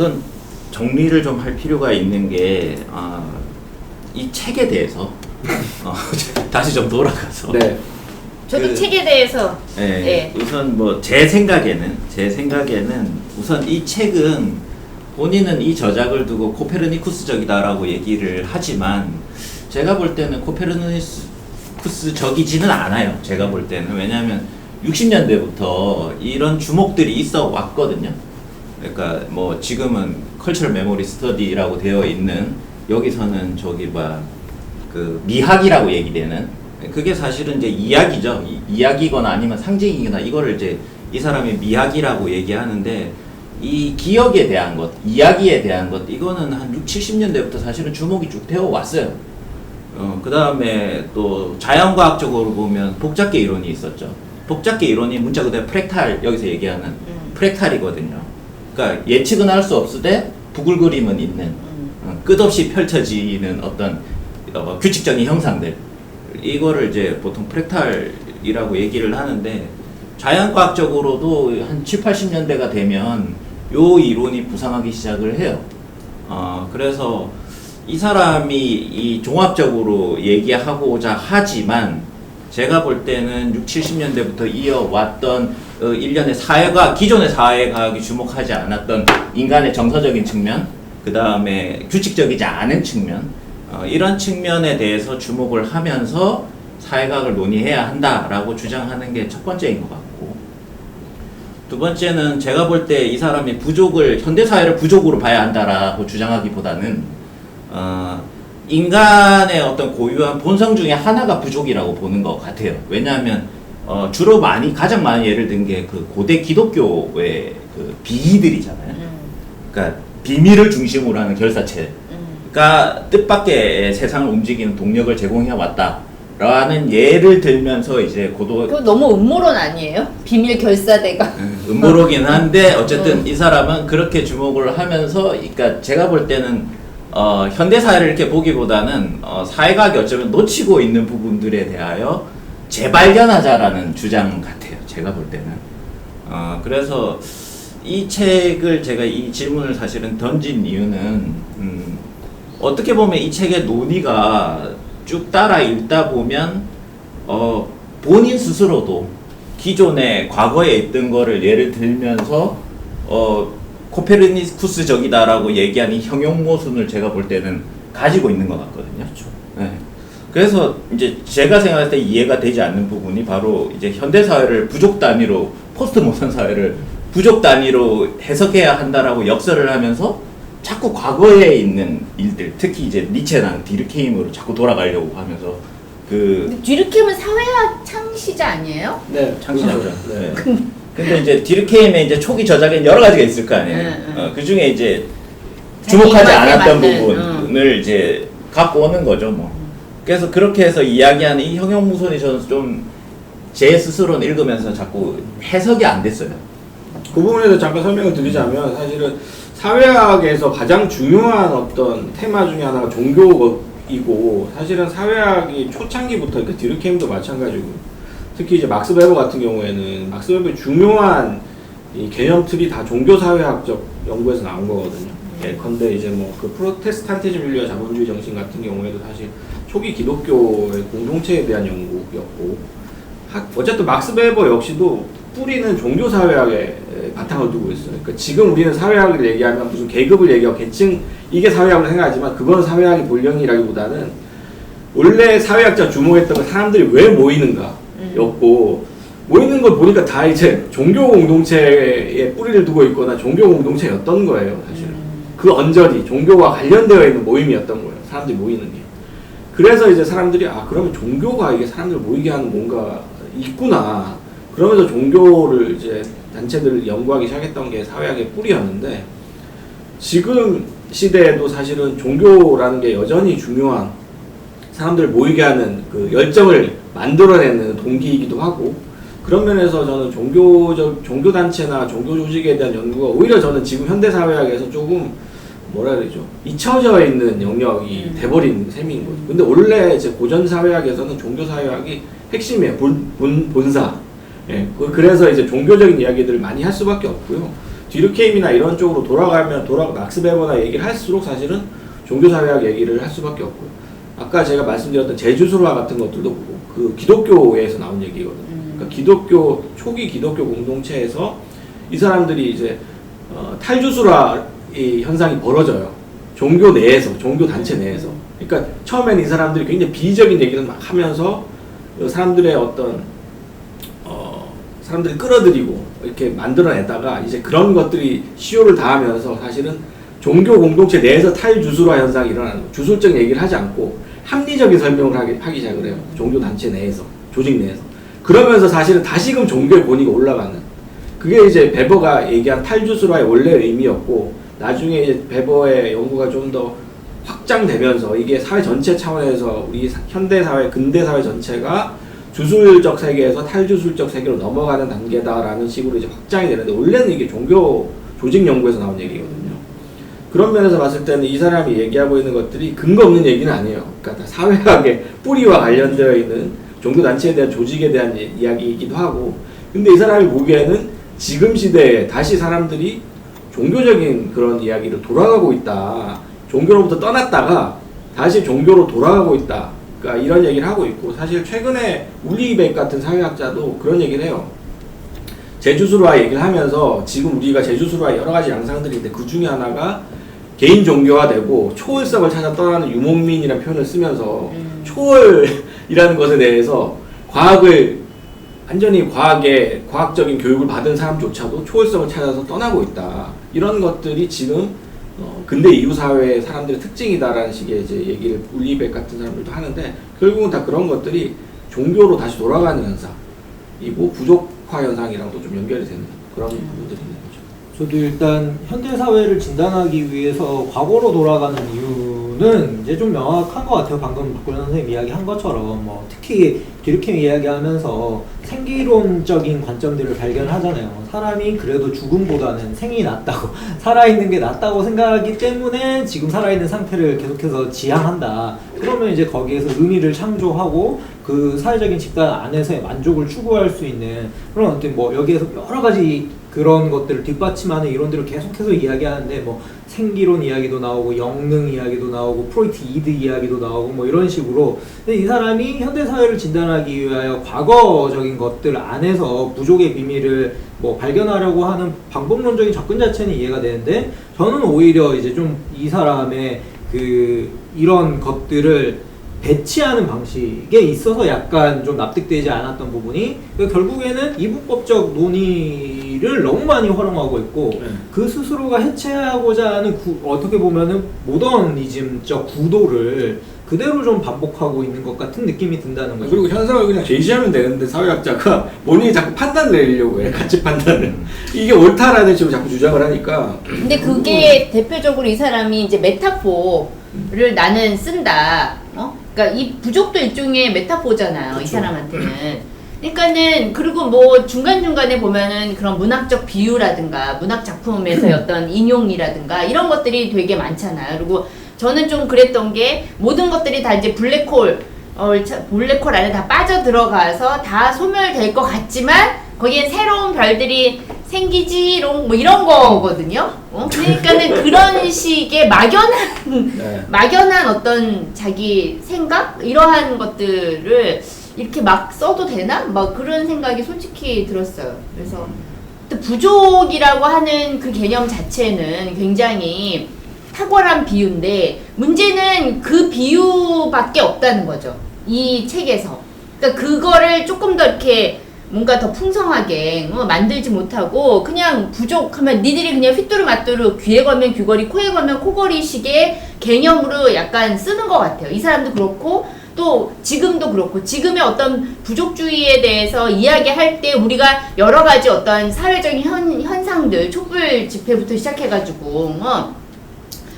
우선 정리를 좀 할 필요가 있는 게, 아, 이 책에 대해서, 어, 다시 좀 돌아가서. 네. 저도 그- 책에 대해서 예, 네. 우선 뭐 제 생각에는 제 생각에는 우선 이 책은 본인은 이 저작을 두고 코페르니쿠스적이다라고 얘기를 하지만 제가 볼 때는 코페르니쿠스적이지는 않아요. 제가 볼 때는 왜냐하면 60년대부터 이런 주목들이 있어 왔거든요. 그러니까 뭐 지금은 컬처럴 메모리 스터디라고 되어 있는 여기서는 저기 뭐그 미학이라고 얘기되는 그게 사실은 이제 이야기죠. 이- 이야기거나 아니면 상징이거나 이거를 이제 이 사람이 미학이라고 얘기하는데 이 기억에 대한 것, 이야기에 대한 것 이거는 한 6, 70년대부터 사실은 주목이 쭉 되어 왔어요. 어, 그 다음에 또 자연과학적으로 보면 복잡계 이론이 있었죠. 복잡계 이론이 문자 그대로 프랙탈 여기서 얘기하는 음. 프랙탈이거든요. 그러니까 예측은 할 수 없으되 부글거림은 있는 음. 어, 끝없이 펼쳐지는 어떤 어, 규칙적인 형상들 이거를 이제 보통 프랙탈이라고 얘기를 하는데 자연과학적으로도 한 7, 80년대가 되면 요 이론이 부상하기 시작을 해요. 어, 그래서 이 사람이 이 종합적으로 얘기하고자 하지만 제가 볼 때는 6, 70년대부터 이어왔던 어, 일련의 사회과학, 기존의 사회과학이 주목하지 않았던 인간의 정서적인 측면, 그 다음에 규칙적이지 않은 측면, 어, 이런 측면에 대해서 주목을 하면서 사회과학을 논의해야 한다라고 주장하는 게 첫 번째인 것 같고, 두 번째는 제가 볼 때 이 사람이 부족을 현대 사회를 부족으로 봐야 한다라고 주장하기보다는 어, 인간의 어떤 고유한 본성 중에 하나가 부족이라고 보는 것 같아요. 왜냐하면 어, 주로 많이 가장 많이 예를 든 게 그 고대 기독교의 그 비희들이잖아요. 음. 그러니까 비밀을 중심으로 하는 결사체. 음. 가 뜻밖의 세상을 움직이는 동력을 제공해 왔다 라는 예를 들면서 이제 고도 그거 너무 음모론 아니에요? 비밀 결사대가 음모로긴 한데 어쨌든 음. 이 사람은 그렇게 주목을 하면서 그러니까 제가 볼 때는 어, 현대 사회를 이렇게 보기보다는 어, 사회과학이 어쩌면 놓치고 있는 부분들에 대하여 재발견하자라는 주장 같아요. 제가 볼 때는. 어, 그래서 이 책을 제가 이 질문을 사실은 던진 이유는 음, 어떻게 보면 이 책의 논의가 쭉 따라 읽다 보면 어, 본인 스스로도 기존에 과거에 있던 거를 예를 들면서 어, 코페르니쿠스적이다라고 얘기한 이 형용 모순을 제가 볼 때는 가지고 있는 것 같거든요. 네. 그래서 이제 제가 생각할 때 이해가 되지 않는 부분이 바로 이제 현대 사회를 부족 단위로 포스트 모던 사회를 부족 단위로 해석해야 한다라고 역설을 하면서 자꾸 과거에 있는 일들 특히 이제 니체나 디르케임으로 자꾸 돌아가려고 하면서 그 뒤르캠은 사회학 창시자 아니에요? 네. 창시자죠. 네. 네. 근데 이제 디르케임의 이제 초기 저작엔 여러 가지가 있을 거 아니에요. 응, 응. 어, 그 중에 이제 주목하지 입맛에 않았던 맞는, 부분을 이제 갖고 오는 거죠, 뭐. 그래서 그렇게 해서 이야기하는 이 형용무선이 저는 좀 제 스스로는 읽으면서 자꾸 해석이 안 됐어요. 그 부분에 대해서 잠깐 설명을 드리자면 사실은 사회학에서 가장 중요한 어떤 테마 중에 하나가 종교이고 사실은 사회학이 초창기부터 그 디르케임도 마찬가지고 특히 이제 막스 베버 같은 경우에는 막스 베버의 중요한 이 개념 틀이 다 종교 사회학적 연구에서 나온 거거든요. 예컨대 이제 뭐 그 프로테스탄티즘 윤리와 자본주의 정신 같은 경우에도 사실 초기 기독교의 공동체에 대한 연구였고 학- 어쨌든 막스 베버 역시도 뿌리는 종교 사회학에 바탕을 두고 있어요. 그러니까 지금 우리는 사회학을 얘기하면 무슨 계급을 얘기하고 계층 이게 사회학으로 생각하지만 그건 사회학의 본령이라기보다는 원래 사회학자 주목했던 건 사람들이 왜 모이는가였고 모이는 걸 보니까 다 이제 종교 공동체에 뿌리를 두고 있거나 종교 공동체였던 거예요, 사실은. 그 언저리 종교와 관련되어 있는 모임이었던 거예요. 사람들이 모이는 게. 그래서 이제 사람들이 아 그러면 종교가 이게 사람들을 모이게 하는 뭔가 있구나. 그러면서 종교를 이제 단체들을 연구하기 시작했던 게 사회학의 뿌리였는데 지금 시대에도 사실은 종교라는 게 여전히 중요한 사람들을 모이게 하는 그 열정을 만들어내는 동기이기도 하고 그런 면에서 저는 종교적 종교 단체나 종교 조직에 대한 연구가 오히려 저는 지금 현대 사회학에서 조금 뭐라 그러죠 잊혀져 있는 영역이 음. 돼버린 셈인 거죠. 근데 원래 이제 고전 사회학에서는 종교 사회학이 핵심이에요. 본, 본 본사. 예, 그- 그래서 이제 종교적인 이야기들을 많이 할 수밖에 없고요. 디르케임이나 이런 쪽으로 돌아가면 돌아 막스 베버나 얘기를 할수록 사실은 종교 사회학 얘기를 할 수밖에 없고요. 아까 제가 말씀드렸던 제주술화 같은 것들도 보고 그 기독교에서 나온 얘기거든요. 음. 그러니까 기독교 초기 기독교 공동체에서 이 사람들이 이제 어, 탈주술화 이 현상이 벌어져요. 종교 내에서 종교 단체 내에서. 그러니까 처음에는 이 사람들이 굉장히 비적인 얘기를 막 하면서 그 사람들의 어떤 어, 사람들이 끌어들이고 이렇게 만들어내다가 이제 그런 것들이 시효를 다하면서 사실은 종교 공동체 내에서 탈주술화 현상이 일어나는 거예요. 주술적 얘기를 하지 않고 합리적인 설명을 하기, 하기 시작을 해요. 종교 단체 내에서, 조직 내에서. 그러면서 사실은 다시금 종교의 권위가 올라가는. 그게 이제 베버가 얘기한 탈주술화의 원래 의미였고, 나중에 이제 베버의 연구가 좀 더 확장되면서 이게 사회 전체 차원에서 우리 사- 현대 사회, 근대 사회 전체가 주술적 세계에서 탈주술적 세계로 넘어가는 단계다라는 식으로 이제 확장이 되는데 원래는 이게 종교 조직 연구에서 나온 얘기거든요. 그런 면에서 봤을 때는 이 사람이 얘기하고 있는 것들이 근거 없는 얘기는 아니에요. 그러니까 다 사회학의 뿌리와 관련되어 있는 종교 단체에 대한 조직에 대한 이- 이야기이기도 하고, 근데 이 사람이 보기에는 지금 시대에 다시 사람들이 종교적인 그런 이야기로 돌아가고 있다. 종교로부터 떠났다가 다시 종교로 돌아가고 있다. 그러니까 이런 얘기를 하고 있고 사실 최근에 울리백 같은 사회학자도 그런 얘기를 해요. 제주술화 얘기를 하면서 지금 우리가 제주술화 여러 가지 양상들이 있는데 그 중에 하나가 개인 종교화되고 초월성을 찾아 떠나는 유목민이라는 표현을 쓰면서 음. 초월이라는 것에 대해서 과학을 완전히 과학의 과학적인 교육을 받은 사람조차도 초월성을 찾아서 떠나고 있다. 이런 것들이 지금 어, 근대 이후 사회의 사람들의 특징이다라는 식의 이제 얘기를 울리백 같은 사람들도 하는데 결국은 다 그런 것들이 종교로 다시 돌아가는 현상이고 부족화 현상이랑도 좀 연결이 되는 그런 부분들이 있는 거죠. 저도 일단 현대 사회를 진단하기 위해서 과거로 돌아가는 이유 는 이제 좀 명확한 것 같아요. 방금 박근혜 선생님 이야기한 것처럼 뭐 특히 디르킹 이야기하면서 생기론적인 관점들을 발견하잖아요. 사람이 그래도 죽음보다는 생이 낫다고 살아있는 게 낫다고 생각하기 때문에 지금 살아있는 상태를 계속해서 지향한다. 그러면 이제 거기에서 의미를 창조하고 그 사회적인 집단 안에서의 만족을 추구할 수 있는 그런 어떤 뭐 여기에서 여러 가지 그런 것들을 뒷받침하는 이론들을 계속해서 이야기하는데 뭐 생기론 이야기도 나오고 영능 이야기도 나오고 프로이트 이드 이야기도 나오고 뭐 이런 식으로. 근데 이 사람이 현대 사회를 진단하기 위하여 과거적인 것들 안에서 부족의 비밀을 뭐 발견하려고 하는 방법론적인 접근 자체는 이해가 되는데 저는 오히려 이제 좀 이 사람의 그 이런 것들을 배치하는 방식에 있어서 약간 좀 납득되지 않았던 부분이 그러니까 결국에는 이분법적 논의를 너무 많이 활용하고 있고 네. 그 스스로가 해체하고자 하는 구- 어떻게 보면은 모더니즘적 구도를 그대로 좀 반복하고 있는 것 같은 느낌이 든다는 거죠. 그리고 현상을 그냥 제시하면 되는데 사회학자가 본인이 자꾸 판단을 내리려고 해 가치 판단을 이게 옳다라는 식으로 자꾸 주장을 하니까 근데 그게 대표적으로 이 사람이 이제 메타포를 나는 쓴다. 어? 그러니까 이 부족도 일종의 메타포잖아요. 이 그쵸. 사람한테는. 그러니까는 그리고 뭐 중간 중간에 보면은 그런 문학적 비유라든가 문학 작품에서의 어떤 인용이라든가 이런 것들이 되게 많잖아요. 그리고 저는 좀 그랬던 게 모든 것들이 다 이제 블랙홀 어, 차- 블랙홀 안에 다 빠져 들어가서 다 소멸될 것 같지만 거기엔 새로운 별들이 생기지롱 뭐 이런 거거든요. 어? 그러니까는 그런 식의 막연한 네. 막연한 어떤 자기 생각 이러한 것들을 이렇게 막 써도 되나? 막 그런 생각이 솔직히 들었어요. 그래서 또 부족이라고 하는 그 개념 자체는 굉장히 탁월한 비유인데 문제는 그 비유밖에 없다는 거죠. 이 책에서. 그러니까 그거를 조금 더 이렇게 뭔가 더 풍성하게 어, 만들지 못하고 그냥 부족하면 니들이 그냥 휘뚜루마뚜루 귀에 걸면 귀걸이 코에 걸면 코걸이 식의 개념으로 약간 쓰는 것 같아요. 이 사람도 그렇고 또 지금도 그렇고 지금의 어떤 부족주의에 대해서 이야기할 때 우리가 여러 가지 어떤 사회적인 현, 현상들 촛불 집회부터 시작해가지고 어,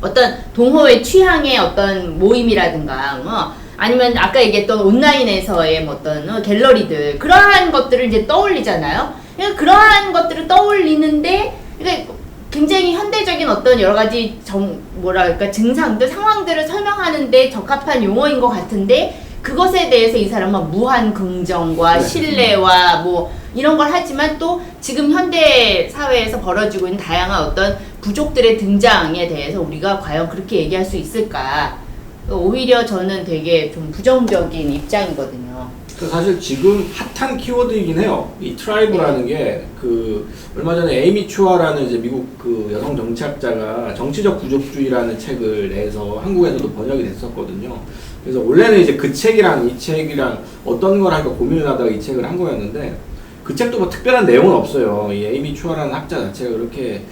어떤 동호회 취향의 어떤 모임이라든가 뭐 아니면 아까 얘기했던 온라인에서의 뭐 어떤 어, 갤러리들 그러한 것들을 이제 떠올리잖아요. 그러니까 그러한 것들을 떠올리는데 그러니까 굉장히 현대적인 어떤 여러 가지 정 뭐랄까 증상들 상황들을 설명하는데 적합한 용어인 것 같은데 그것에 대해서 이 사람은 무한 긍정과 네. 신뢰와 뭐 이런 걸 하지만 또 지금 현대 사회에서 벌어지고 있는 다양한 어떤 부족들의 등장에 대해서 우리가 과연 그렇게 얘기할 수 있을까? 오히려 저는 되게 좀 부정적인 입장이거든요. 그 사실 지금 핫한 키워드이긴 해요. 이 트라이브라는 게 그 얼마 전에 에이미 추아라는 이제 미국 그 여성 정치학자가 정치적 부족주의라는 책을 내서 한국에서도 번역이 됐었거든요. 그래서 원래는 이제 그 책이랑 이 책이랑 어떤 걸 할까 고민을 하다가 이 책을 한 거였는데 그 책도 뭐 특별한 내용은 없어요. 이 에이미 추아라는 학자 자체가 그렇게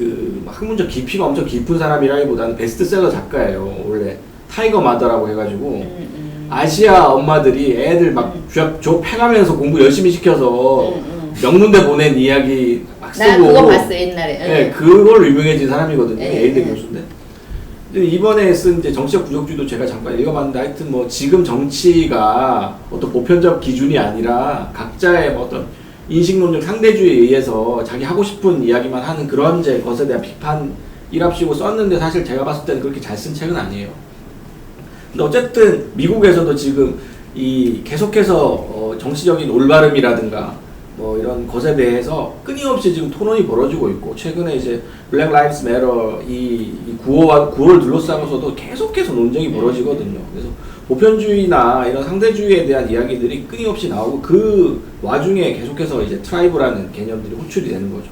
그막 학문적 깊이가 엄청 깊은 사람이라기보다는 베스트셀러 작가예요. 원래 타이거 마더라고 해가지고 음, 음. 아시아 엄마들이 애들 막 줘, 줘 패가면서 공부 열심히 시켜서 음, 음. 명문대 보낸 이야기 막 쓰고 나 그거 봤어 옛날에. 네, 응. 그걸로 유명해진 사람이거든요. 네, 예일대 네. 교수인데. 근데 이번에 쓴 이제 정치적 부족주의도 제가 잠깐 읽어봤는데 하여튼 뭐 지금 정치가 어떤 보편적 기준이 아니라 각자의 뭐 어떤 인식론적 상대주의에 의해서 자기 하고 싶은 이야기만 하는 그런 이제 것에 대한 비판이랍시고 썼는데 사실 제가 봤을 때는 그렇게 잘 쓴 책은 아니에요. 근데 어쨌든 미국에서도 지금 이 계속해서 어 정치적인 올바름이라든가 뭐 이런 것에 대해서 끊임없이 지금 토론이 벌어지고 있고 최근에 이제 블랙 라이브스 매터 이, 이 구호와 구호를 둘러싸고서도 계속해서 논쟁이 벌어지거든요. 그래서 보편주의나 이런 상대주의에 대한 이야기들이 끊임없이 나오고 그 와중에 계속해서 이제 트라이브라는 개념들이 호출이 되는 거죠.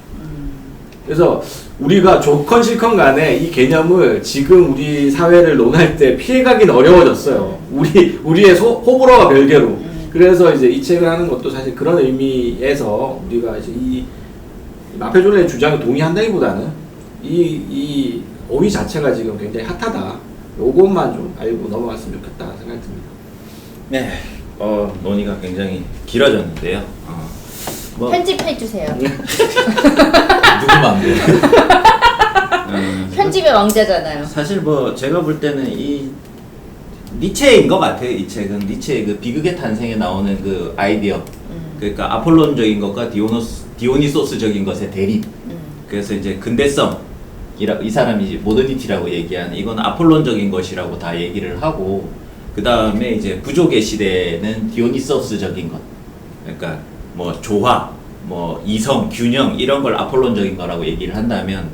그래서 우리가 좋건 싫건 간에 이 개념을 지금 우리 사회를 논할 때 피해가긴 어려워졌어요. 우리, 우리의 소, 호불호와 별개로. 그래서 이제 이 책을 하는 것도 사실 그런 의미에서 우리가 이제 이 마페존의 주장에 동의한다기보다는 이, 이 어휘 자체가 지금 굉장히 핫하다. 요것만 좀 알고 넘어갔으면 좋겠다 생각이 듭니다. 네, 어, 논의가 굉장히 길어졌는데요. 어, 뭐 편집해 주세요. 누구 마음대로. 음, 편집의 왕자잖아요. 사실 뭐 제가 볼 때는 이 니체인 것 같아요. 이 책은 니체의 그 비극의 탄생에 나오는 그 아이디어. 음, 그러니까 아폴론적인 것과 디오노스, 디오니소스적인 것의 대립. 음. 그래서 이제 근대성. 이라, 이 사람이 모더니티라고 얘기하는 이건 아폴론적인 것이라고 다 얘기를 하고 그 다음에 이제 부족의 시대는 디오니소스적인 것 그러니까 뭐 조화 뭐 이성 균형 이런 걸 아폴론적인 거라고 얘기를 한다면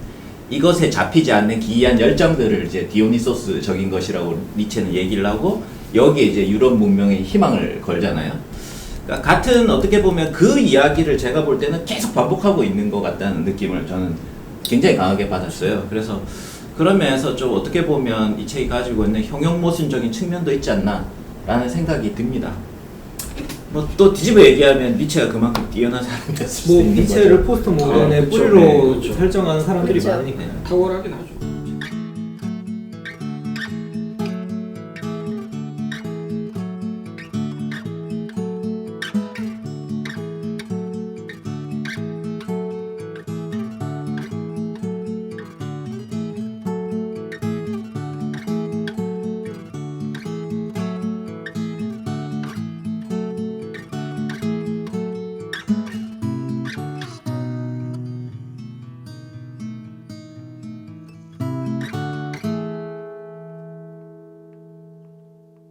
이것에 잡히지 않는 기이한 열정들을 이제 디오니소스적인 것이라고 니체는 얘기를 하고 여기에 이제 유럽 문명의 희망을 걸잖아요. 그러니까 같은 어떻게 보면 그 이야기를 제가 볼 때는 계속 반복하고 있는 것 같다는 느낌을 저는 굉장히 강하게 받았어요. 그래서 그런 면에서 좀 어떻게 보면 이 책이 가지고 있는 형용모순적인 측면도 있지 않나라는 생각이 듭니다. 뭐 또 뒤집어 얘기하면 니체가 그만큼 뛰어난 사람이었을 수뭐 있는 니체를 거죠. 포스트 모던의 아. 뿌리로 네, 그쵸. 설정하는 사람들이 그쵸. 많으니까. 네. 탁월하긴 하죠.